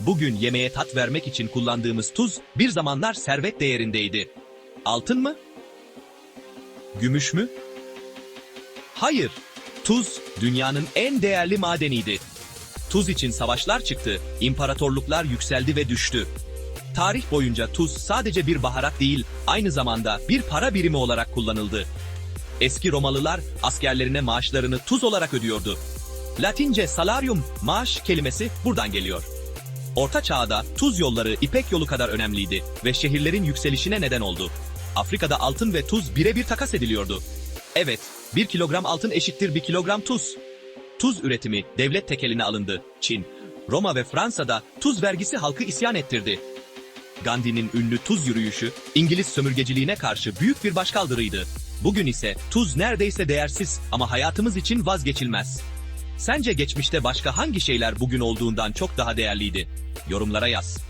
Bugün yemeğe tat vermek için kullandığımız tuz bir zamanlar servet değerindeydi. Altın mı? Gümüş mü? Hayır. Tuz dünyanın en değerli madeniydi. Tuz için savaşlar çıktı, imparatorluklar yükseldi ve düştü. Tarih boyunca tuz sadece bir baharat değil, aynı zamanda bir para birimi olarak kullanıldı. Eski Romalılar askerlerine maaşlarını tuz olarak ödüyordu. Latince salarium, maaş kelimesi buradan geliyor. Orta çağda tuz yolları İpek yolu kadar önemliydi ve şehirlerin yükselişine neden oldu. Afrika'da altın ve tuz birebir takas ediliyordu. Evet, bir kilogram altın eşittir bir kilogram tuz. Tuz üretimi devlet tekeline alındı. Çin, Roma ve Fransa'da tuz vergisi halkı isyan ettirdi. Gandhi'nin ünlü tuz yürüyüşü, İngiliz sömürgeciliğine karşı büyük bir başkaldırıydı. Bugün ise tuz neredeyse değersiz ama hayatımız için vazgeçilmez. Sence geçmişte başka hangi şeyler bugün olduğundan çok daha değerliydi? Yorumlara yaz.